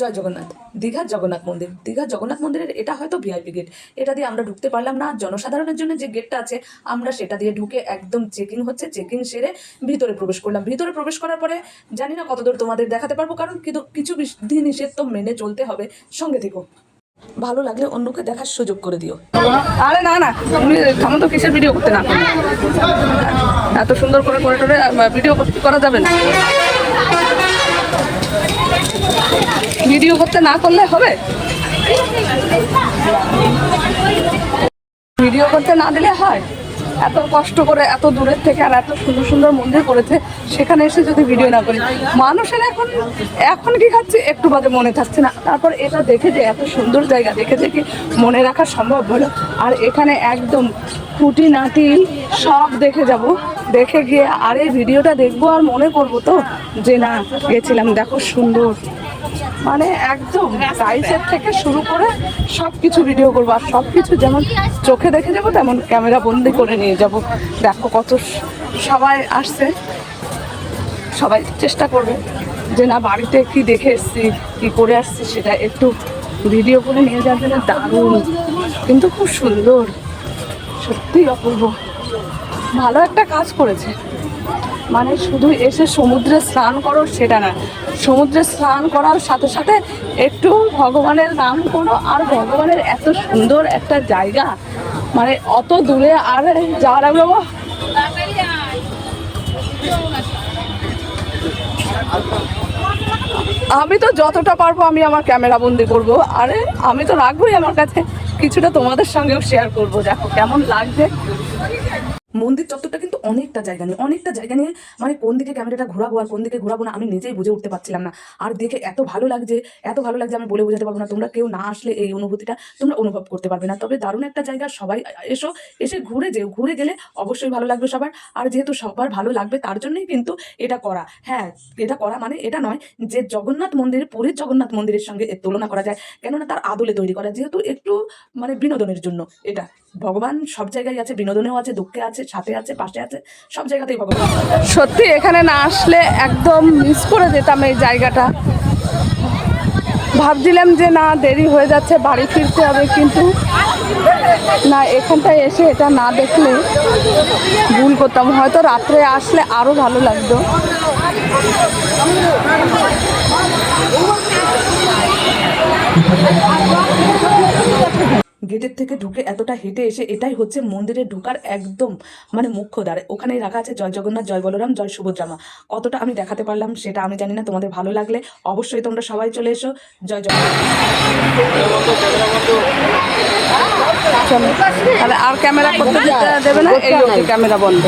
জয় জগন্নাথ। দীঘার জগন্নাথ মন্দির। দীঘার জগন্নাথ মন্দিরের এটা হয়তো ভিআইপি গেট এটা দিয়ে আমরা ঢুকতে পারলাম না। জনসাধারণের জন্য যে গেটটা আছে, আমরা সেটা দিয়ে ঢুকে একদম চেকিং হচ্ছে চেকিং সেরে ভিতরে প্রবেশ করলাম। ভিতরে প্রবেশ করার পরে জানি না কতদূর তোমাদের দেখাতে পারব, কারণ কিন্তু কিছু বিধি নিষেধ তো মেনে চলতে হবে। সঙ্গে থেকো। ভালো লাগলে অন্যকে দেখার সুযোগ করে দিও। আরে না না, তুমি থামো তো, কিসের ভিডিও করতে না? এত সুন্দর করে করে ভিডিও করা যাবে না। ভিডিও করতে না করলে হবে? ভিডিও করতে না দিলে হয়। এত কষ্ট করে এত দূরের থেকে আর এত সুন্দর সুন্দর মন্দির করেছে, সেখানে এসে যদি ভিডিও না করি। মানুষের এখন এখন কি খাচ্ছে? একটু বাদে মনে থাকছে না। তারপর এটা দেখে যে এত সুন্দর জায়গা দেখে কি মনে রাখা সম্ভব হলো। আর এখানে একদম খুঁটি নাটি সব দেখে যাব। দেখে গিয়ে আর এই ভিডিওটা দেখব আর মনে করব তো যে না, গেছিলাম, দেখো সুন্দর। মানে একদম সাইজের থেকে শুরু করে সব কিছু ভিডিও করব, আর সব কিছু যেমন চোখে দেখে যাব, তেমন ক্যামেরা বন্দি করে নিয়ে যাব। দেখো কত সবাই আসছে। সবাই চেষ্টা করবে যে না, বাড়িতে কি দেখে এসছি, কি করে আসছি সেটা একটু ভিডিও করে নিয়ে যাওয়ার জন্য দারুণ। কিন্তু খুব সুন্দর। সত্যিই অপূর্ব। ভালো একটা কাজ করেছে। মানে শুধু এসে সমুদ্রে স্নান করো সেটা না। সমুদ্রে স্নান করার সাথে সাথে একটু ভগবানের নাম করো আর ভগবানের এত সুন্দর একটা জায়গা। মানে অত দূরে আর যাওয়া বাবা, আমি তো যতটা পারব আমি আমার ক্যামেরা বন্দি করব। আরে আমি তো রাখবোই আমার কাছে। কিছুটা তোমাদের সঙ্গেও শেয়ার করব। দেখো কেমন লাগছে। মন্দির চত্বরটা কিন্তু অনেকটা জায়গা নিয়ে, অনেকটা জায়গা নিয়ে মানে কোন দিকে ক্যামেরাটা ঘোরাবো আর কোন দিকে ঘোরাবো না আমি নিজেই বুঝে উঠতে পারছিলাম না। আর দেখে এত ভালো লাগছে, এত ভালো লাগছে আমি বলে বোঝাতে পারব না। তোমরা কেউ না আসলে এই অনুভূতিটা তোমরা অনুভব করতে পারবে না। তবে দারুণ একটা জায়গা, সবাই এসো, এসে ঘুরে যেও, ঘুরে গেলে অবশ্যই ভালো লাগবে সবার। আর যেহেতু সবার ভালো লাগবে, তার জন্যই কিন্তু এটা করা। হ্যাঁ এটা করা মানে এটা নয় যে জগন্নাথ মন্দির পুরীর জগন্নাথ মন্দিরের সঙ্গে তুলনা করা যায়। কেননা তার আদলে তৈরি করা, যেহেতু একটু মানে বিনোদনের জন্য এটা। ভগবান সব জায়গায় আছে, বিনোদনেও আছে, দুঃখে আছে, সাথে আছে, পাশে আছে, সব জায়গাতেই ভগবান সত্যি, এখানে না আসলে একদম মিস করে যেতাম এই জায়গাটা। ভাবছিলাম যে না, দেরি হয়ে যাচ্ছে, বাড়ি ফিরতে হবে, কিন্তু না, এখানটায় এসে এটা না দেখলে ভুল করতাম। হয়তো রাত্রে আসলে আরও ভালো লাগতো। গেটের থেকে ঢুকে এতটা হেঁটে এসে এটাই হচ্ছে মন্দিরে ঢুকার একদম মানে মুখ্য দ্বার। ওখানেই রাখা আছে জয় জগন্নাথ, জয় বলরাম, জয় সুভদ্রামা। কতটা আমি দেখাতে পারলাম সেটা আমি জানি না, তোমাদের ভালো লাগলে অবশ্যই তোমরা সবাই চলে এসো। জয় জগন্নাথ। আর ক্যামেরা ক্যামেরা বন্ধ।